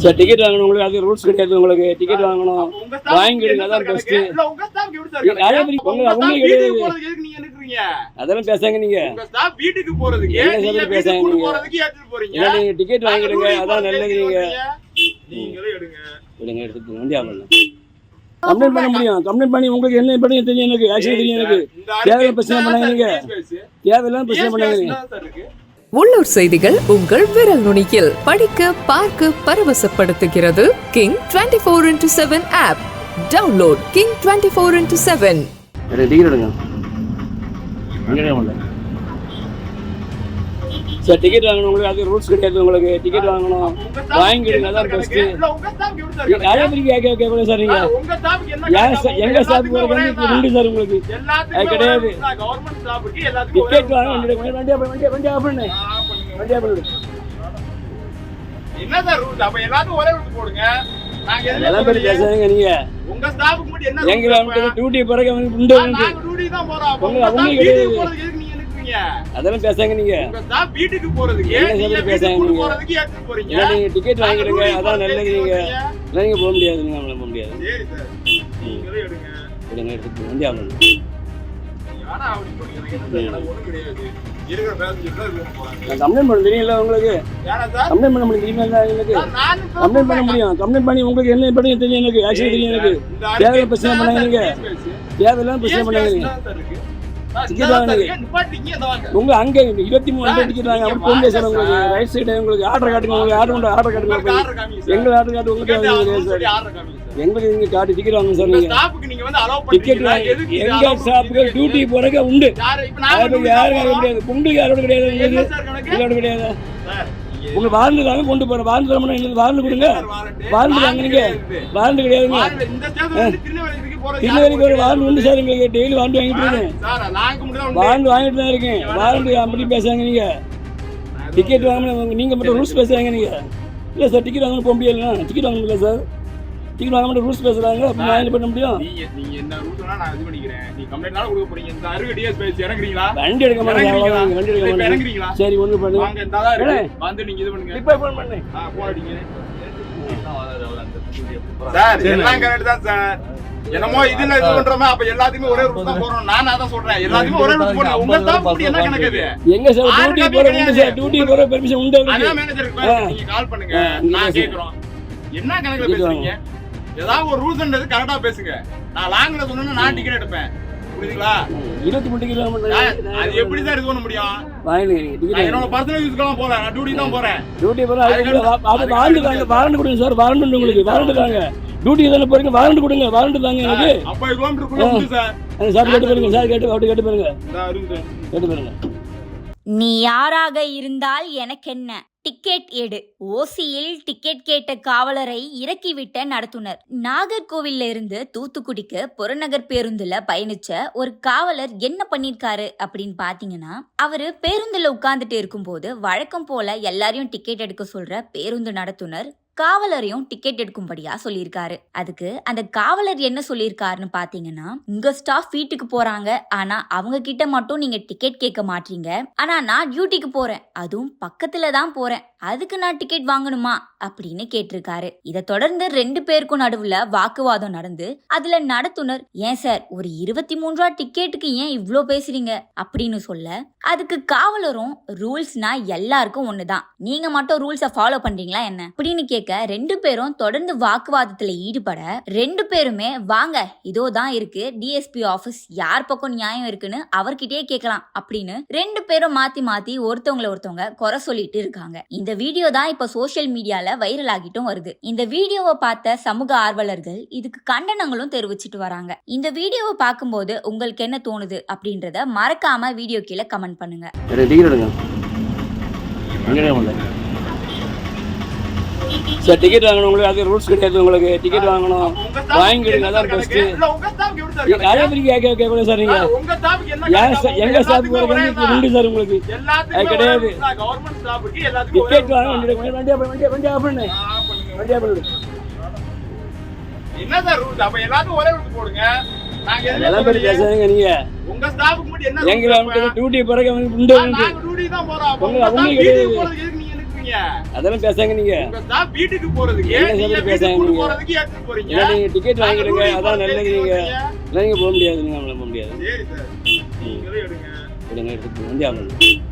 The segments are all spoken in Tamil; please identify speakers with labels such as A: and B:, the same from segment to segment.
A: சார் டிக்கெட் வாங்கணும் உங்களுக்கு அது ரூல்ஸ் கிடையாது உங்களுக்கு. டிக்கெட் வாங்கணும். வாங்கிடுங்க, அதான்
B: உங்க உங்க- staff
A: உங்களுக்கு
B: வீட்டுக்கு
A: கிடையாது. அதெல்லாம் பேசாங்க நீங்க.
B: வீட்டுக்கு போறதுக்கு
A: என்ன பேசாங்க நீங்க? நீங்க டிக்கெட் வாங்கிடுங்க அதான் நல்லது நீங்க. விடுங்க எடுத்துட்டு வண்டி ஆகல கம்ப்ளைண்ட் பண்ண முடியும். கம்ப்ளைண்ட் பண்ணி உங்களுக்கு என்ன பண்ணி தெரியும் எனக்கு? ஆக்சுவலி தெரியும் எனக்கு.
B: அறிக்கை
A: பிரச்சனை பண்ணாங்க நீங்க. தேவையில்லாம பிரச்சனை பண்ணாங்க
C: உள்ளூர் செய்திகள் உங்கள் விரல் நுனியில். படிக்க பார்க்க பரவசப்படுத்துகிறது king twenty four into seven app download king twenty four into seven
A: sir ticket வாங்கணும் உங்களுக்கு அது ரூல்ஸ் கிடையாது உங்களுக்கு டிக்கெட் வாங்கணும் வாங்கிடுங்க அதான்
B: சார்
A: பெஸ்ட்
B: கணக்கு? இல்ல, உங்க staff எப்படி சார் கணக்கு?
A: அதே மாதிரி கேட்க கேட்கல சார் நீங்க
B: சார், உங்க staff க்கு என்ன
A: ஏன்
B: கணக்கு?
A: சார் எங்க ஸ்டாஃப். உண்டு சார் உங்களுக்கு கிடையாது. டிக்கெட் வாங்க வண்டி வண்டி வண்டி ஆஃப் பண்ணு. வண்டி ஆஃப் பண்ணு
B: என்ன சார் ரூல்ஸ் அப்ப எல்லாத்துக்கும் ஒரே ரூல்ஸ் போடுங்க
A: அதெல்லாம் பேர். பேசாதீங்க நீங்க? டியூட்டி பிறகு வந்து உண்டு
B: ஆ, நாங்க டியூட்டி தான் போறோம் அப்ப
A: உங்க-
B: உங்க staff
A: உங்களுக்கு அதெல்லாம் பேசாங்க நீங்க.
B: ஸ்டாஃப் வீட்டுக்கு போறதுக்கு வீட்டுக்கு
A: பேசாங்க?
B: போறதுக்கு போறீங்க?
A: நீங்க டிக்கெட் வாங்கிடுங்க. அதான் நல்லது நீங்க? இல்லை நீங்க போக முடியாது. நீங்க நம்மள போக முடியாது.
B: சரி சார். நீங்களே எடுங்க.
A: விடுங்க எடுத்துட்டு வண்டி
B: அப்படி கிடையாது. தான்
A: கம்ப்ளைண்ட் பண்ண தெரியல உங்களுக்கு? கம்ப்ளைண்ட் பண்ண முடியும் தெரியுமா எனக்கு. கம்ப்ளைண்ட் பண்ண. முடியும். கம்ப்ளைண்ட் பண்ணி உங்களுக்கு என்ன பண்ணி தெரியும் எனக்கு? ஆக்சுவலி தெரியும் எனக்கு.
B: அறிக்கை
A: பிரச்சனை
B: தான்
A: பண்ணாங்க நீங்க. தேவையில்லாம பிரச்சனை பண்ணாங்க உங்க அங்க இருபத்தி மூணு டிக்கெட் வாங்க. சார்
B: வாங்க
A: உங்களுக்கு. ரைட் சைடு உங்களுக்கு ஆர்டர் காட்டுங்க. உங்களுக்கு ஆர்டர் கொண்டு ஆர்டர் காட்டுங்க. எங்க ஆர்டர் காட்டு உங்களுக்கு. எங்களுக்கு நீங்க காட்டு டிக்கெட் வாங்க சார் நீங்க. டிக்கெட் எங்க ஸ்டாஃப்க்கு? டியூட்டி போறக்க உண்டு. யாரும். கிடையாது உங்களுக்கு யாரோட கிடையாது? யாரோட கிடையாது உங்க வாரண்டு தாங்க கொண்டு போறேன் வாரண்டு? தரமான எங்களுக்கு வாரண்டு கொடுங்க? வாரண்டு தாங்க நீங்க. வாரண்டு கிடையாதுங்க
B: போறது
A: திருநெல்வேலிக்கு ஒரு வாரண்டு உண்டு சார் எங்களுக்கு டெய்லி வாரண்டு வாங்கிட்டு இருக்கேன். வாரண்டு வாங்கிட்டு தான் இருக்கேன். வாரண்டு அப்படி பேசுறாங்க நீங்க. டிக்கெட் வாங்கணும் நீங்க மட்டும் ரூல்ஸ் பேசுறாங்க நீங்க. இல்ல சார் டிக்கெட் வாங்கணும் போக முடியல டிக்கெட் வாங்க முடியல சார். டிக்கெட் வாங்க மட்டும் ரூல்ஸ் பேசுறாங்க அப்ப நான் பண்ண முடியும்?
B: நீங்க என்ன ரூல்ஸ் வேணா நான் இது பண்ணிக்கிறேன். நீ கம்ப்ளைண்ட் கொடுக்க போறீங்க. இந்த அருகு டிஎஸ் பேசி இறங்குறீங்களா?
A: வண்டி எடுக்க மாட்டேங்க வண்டி எடுக்க மாட்டேங்க
B: இறங்குறீங்களா?
A: சரி ஒண்ணு பண்ணு.
B: வாங்க இந்த தான் இருக்கு. வந்து நீங்க இது பண்ணுங்க.
A: இப்ப ஃபோன் பண்ணு.
B: ஆ போன் அடிங்க. சார் எல்லாம் கரெக்ட் தான் சார். என்னமோ இதுல இது பண்றோமா அப்ப எல்லாத்துக்குமே ஒரே ரூட் தான் போறோம். நான் அதான் சொல்றேன். எல்லாத்துக்குமே ஒரே ரூட் போறோம் உங்க ஸ்டாஃப் மட்டும் என்ன கணக்கு
A: எங்க சார் டியூட்டி போற. டியூட்டி போற பெர்மிஷன் உண்டு
B: அதான் மேனேஜருக்கு. நீங்க கால் பண்ணுங்க. நான். கேக்குறோம். என்ன கணக்குல பேசுறீங்க? ஏதாவது ஒரு ரூல்ஸ்ன்றது கரெக்டா பேசுங்க. நான் லாங்ல சொன்னா நான் டிக்கெட் எடுப்பேன். புரியுதுங்களா?
A: இருபத்தி மூணு
B: நான் அது எப்படி சார் இது பண்ண முடியும்? என்னோட பர்சனல் யூஸ்க்கெல்லாம் போறேன். நான் டியூட்டி தான் போறேன்.
A: டியூட்டி போற அது வாரண்டு வாரண்டு கொடுங்க சார். வாரண்டு உங்களுக்கு. வாரண்டு தாங்க டியூட்டி தானே போறீங்க வாரண்டு கொடுங்க வாரண்டு தாங்க எனக்கு.
B: ஐம்பது உண்டு சார்.
A: கேட்டு பாருங்க சார் கேட்டு அப்படி கேட்டு பாருங்க. கேட்டு பாருங்க.
D: நீ யாராக இருந்தால் எனக்கென்ன? டிக்கெட் எடு. ஓசியில் டிக்கெட் கேட்ட காவலரை இறக்கிவிட்ட நடத்துனர். நாகர்கோவில்ல இருந்து தூத்துக்குடிக்கு புறநகர் பேருந்துல பயணிச்ச ஒரு காவலர் என்ன பண்ணிருக்காரு அப்படின்னு பாத்தீங்கன்னா அவரு பேருந்துல உட்கார்ந்துட்டு இருக்கும்போது வழக்கம் போல எல்லாரையும் டிக்கெட் எடுக்க சொல்ற பேருந்து நடத்துனர் காவலரையும் டிக்கெட் எடுக்கும்படியா சொல்லியிருக்காரு. அதுக்கு அந்த காவலர் என்ன சொல்லியிருக்காருன்னு பாத்தீங்கன்னா உங்க ஸ்டாஃப் வீட்டுக்கு போறாங்க. ஆனா அவங்க கிட்ட மட்டும் நீங்க டிக்கெட் கேட்க மாட்டீங்க. ஆனா நான் டியூட்டிக்கு போறேன். அதுவும் பக்கத்துல தான் போறேன். அதுக்கு நான் டிக்கெட் வாங்கணுமா? அப்படின்னு கேட்டிருக்காரு. இதை தொடர்ந்து ரெண்டு பேருக்கும் நடுவுல வாக்குவாதம் நடந்து அதுல நடத்துனர் ஏன் சார் ஒரு இருபத்தி மூணு ரூபா டிக்கெட்டுக்கு ஏன் இவ்வளோ பேசுறீங்க? அப்படின்னு சொல்ல அதுக்கு காவலரும் ரூல்ஸ்னா எல்லாருக்கும் ஒண்ணுதான். நீங்க மட்டும் ரூல்ஸை ஃபாலோ பண்றீங்களா என்ன? அப்படின்னு கேட்க ரெண்டு பேரும் தொடர்ந்து வாக்குவாதத்துல ஈடுபட ரெண்டு பேருமே வாங்க இதோ தான் இருக்கு. டிஎஸ்பி ஆபீஸ் யார் பக்கம் நியாயம் இருக்குன்னு அவர்கிட்டயே கேட்கலாம். அப்படின்னு ரெண்டு பேரும் மாத்தி மாத்தி ஒருத்தவங்களை ஒருத்தவங்க குறை சொல்லிட்டு இருக்காங்க. இந்த வீடியோ தான் இப்ப சோஷியல் மீடியால வைரல் ஆகிட்டும் வருது. இந்த வீடியோவை பார்த்த சமூக ஆர்வலர்கள் இதுக்கு கண்டனங்களும் தெரிவிச்சிட்டு வராங்க. இந்த வீடியோவை பார்க்கும்போது உங்களுக்கு என்ன தோணுது அப்படின்றத மறக்காம வீடியோ கீழே கமெண்ட் பண்ணுங்க.
A: சார் டிக்கெட் வாங்கணும் உங்களுக்கு அது ரூல்ஸ் கிடையாது உங்களுக்கு டிக்கெட் வாங்கணும் வாங்கிடுங்க அதான்
B: சார்
A: பெஸ்ட்
B: கணக்கு? இல்ல, உங்க staffக்கு எப்படி சார் கணக்கு?
A: அதே மாதிரி கேட்க கேட்கல சார் நீங்க
B: சார், உங்க staffக்கு என்ன
A: ஏன்? Sir staff. உண்டு சார் உங்களுக்கு கிடையாது. டிக்கெட் வாங்க
B: தான்.
A: வண்டி எடுக்க வண்டி வண்டி வண்டி ஆஃப் பண்ணு
B: ஆ, பண்ணுங்க.
A: வண்டி ஆஃப் பண்ணு
B: என்ன சார் ரூல்ஸ் அப்ப எல்லாத்துக்கும் ஒரே போடுங்க நாங்க
A: அதெல்லாம்
B: உங்க ஸ்டாஃப்க்கு மட்டும் என்ன
A: எங்க? டியூட்டி பிறகு வந்து உண்டு உங்களுக்கு அதெல்லாம் பேசாங்க நீங்க.
B: ஸ்டாஃப் வீட்டுக்கு போறதுக்கு. நீங்க வீட்டுக்கு? போறதுக்கு போறீங்க?
A: இல்லை நீங்க டிக்கெட் வாங்கிடுங்க அதான் நல்லது நீங்க. இல்லை நீங்க போக முடியாது நீங்க நம்மள போக முடியாது.
B: சரி சார். நீங்களே எடுங்க.
A: எடுங்க எடுத்து வந்து ஆகணும்.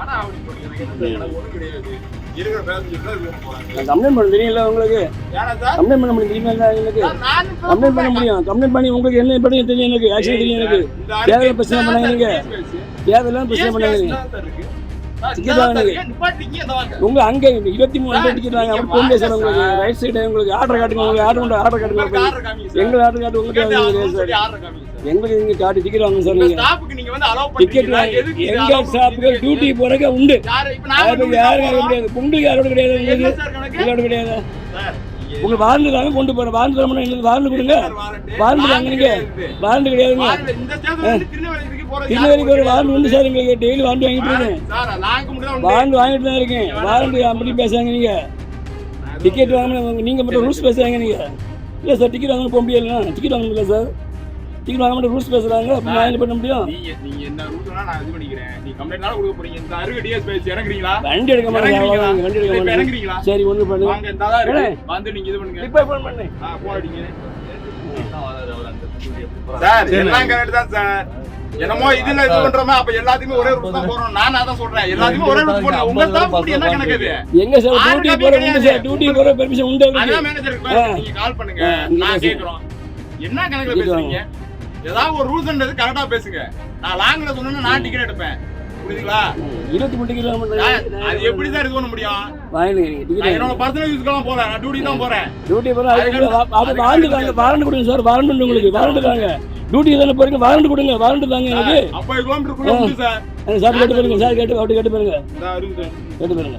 B: ஆனா அப்படி எனக்கு கிடையாது. இருக்கிற தான்
A: கம்ப்ளைண்ட் உங்களுக்கு? கம்ப்ளைண்ட் பண்ண முடியும் தெரியுமா எனக்கு கம்ப்ளைண்ட் பண்ண முடியும். கம்ப்ளைண்ட் பண்ணி உங்களுக்கு என்ன பண்ணி தெரியும் எனக்கு ஆக்சுவலி தெரியும் எனக்கு.
B: இந்த
A: தேவையில்ல
B: அறிக்கை
A: பிரச்சனை
B: தான்
A: பண்ணாங்க நீங்க. தேவையில்லாம் பிரச்சனை பண்ணாங்க உங்க அங்க இருபத்தி மூணு டிக்கெட் வாங்க. சார்
B: வாங்க
A: உங்களுக்கு
B: சார்.
A: ரைட் சைடு உங்களுக்கு ஆர்டர் காட்டுங்க. உங்களுக்கு ஆர்டர் கொண்டு ஆர்டர் காட்டுங்க. போய்.
B: ஆர்டர்
A: காட்டு உங்களுக்கு. எங்களுக்கு நீங்க காட்டி டிக்கெட் வாங்க சார்
B: உங்க
A: நீங்க.
B: ஸ்டாஃப்க்கு
A: டிக்கெட் எங்க
B: பண்றீங்க?
A: டியூட்டி போறக்க உண்டு. யாரும். கிடையாது. உங்களுக்கு யாரோட கிடையாது உங்களுக்கு? யாரோட கிடையாது. உங்களுக்கு வாரண்ட் தாங்க கொண்டு போறேன் வாரண்ட் தரமுன்னா எங்களுக்கு வாரண்ட் கொடுங்க? வாரண்ட்
B: warrant
A: வாங்க நீங்க. வாரண்ட் கிடையாதுங்க.
B: போறது
A: திருநெல்வேலிக்கு ஒரு வாரண்ட் உண்டு சார் எங்களுக்கு டெய்லி வாரண்ட் வாங்கிட்டு இருக்கேன்
B: சார், நாங்க மட்டும் தான் உண்டு.
A: வாரண்ட் வாங்கிட்டு தான் இருக்கேன். வாரண்ட் அப்படி பேசுறாங்க நீங்க. டிக்கெட் வாங்கணும் நீங்க மட்டும் ரூல்ஸ் பேசுறாங்க நீங்க. இல்லை சார் டிக்கெட் வாங்கணும் போக முடியல டிக்கெட் வாங்க முடியல சார். டிக்கெட் வாங்க மட்டும் ரூல்ஸ் பேசுறாங்க. அப்படி நான் பண்ண முடியும்?
B: நீங்க நீங்க என்ன ரூல்ஸ்னா நான் இது பண்ணிக்கிறேன். நீ கம்ப்ளைண்ட்னால கொடுக்க போறீங்க. இந்த அருகு டிஎஸ் பேசி இறங்குறீங்களா?
A: வண்டி எடுக்க மாட்டேங்க
B: இறங்குறீங்களா?
A: அவ்வளவுதான், வண்டி எடுக்க மாட்டேங்க
B: இறங்குறீங்களா?
A: சரி ஒண்ணு பண்ணுங்க
B: வாங்க இந்த தான் இருக்கு வந்து நீங்க இது பண்ணுங்க.
A: இப்போ ஃபோன் பண்ணு.
B: ஆ போன் அடிங்க சார் எல்லாம் கரெக்ட் தான் சார். என்னமோ இதுல இது பண்றோமா அப்ப எல்லாத்தையுமே ஒரே ரூட் தான் போறோம். நான் அதான் சொல்றேன். எல்லாத்தையுமே ஒரே ரூட் போறோம் உங்க ஸ்டாஃப் இப்படி என்ன கணக்கு
A: எங்க சார்? டியூட்டி
B: காப்பி
A: போற உண்டு சார். டியூட்டி போற பெர்மிஷன் உண்டு
B: அதான் மேனேஜருக்கு. நீங்க கால் பண்ணுங்க. நான். கேக்குறோம். என்ன கணக்குல. பேசுறீங்க? ஏதாவது ஒரு ரூல்ஸ்ன்றது கரெக்டா பேசுங்க. நான் லாங்ல சொன்னா நான் டிக்கெட் எடுப்பேன். புரியுதுங்களா?
A: இருபத்தி மூணு
B: நான் அது எப்படி சார் இது பண்ண முடியும்? என்னோட பர்சனல் யூஸ்க்கெல்லாம் போறேன். நான் டியூட்டி தான் போறேன்.
A: டியூட்டி போற அது அது வாரண்ட் கொடுங்க சார் வாரண்ட் உங்களுக்கு வாரண்ட் தாங்க. டியூட்டி தானே போறீங்க வாரண்ட் கொடுங்க வாரண்ட் தாங்க எனக்கு.
B: ஐம்பது கிலோமீட்டருக்குள்ள உண்டு சார்.
A: கேட்டு பாருங்க சார் கேட்டு கேட்டு பாருங்க. கேட்டு பாருங்க.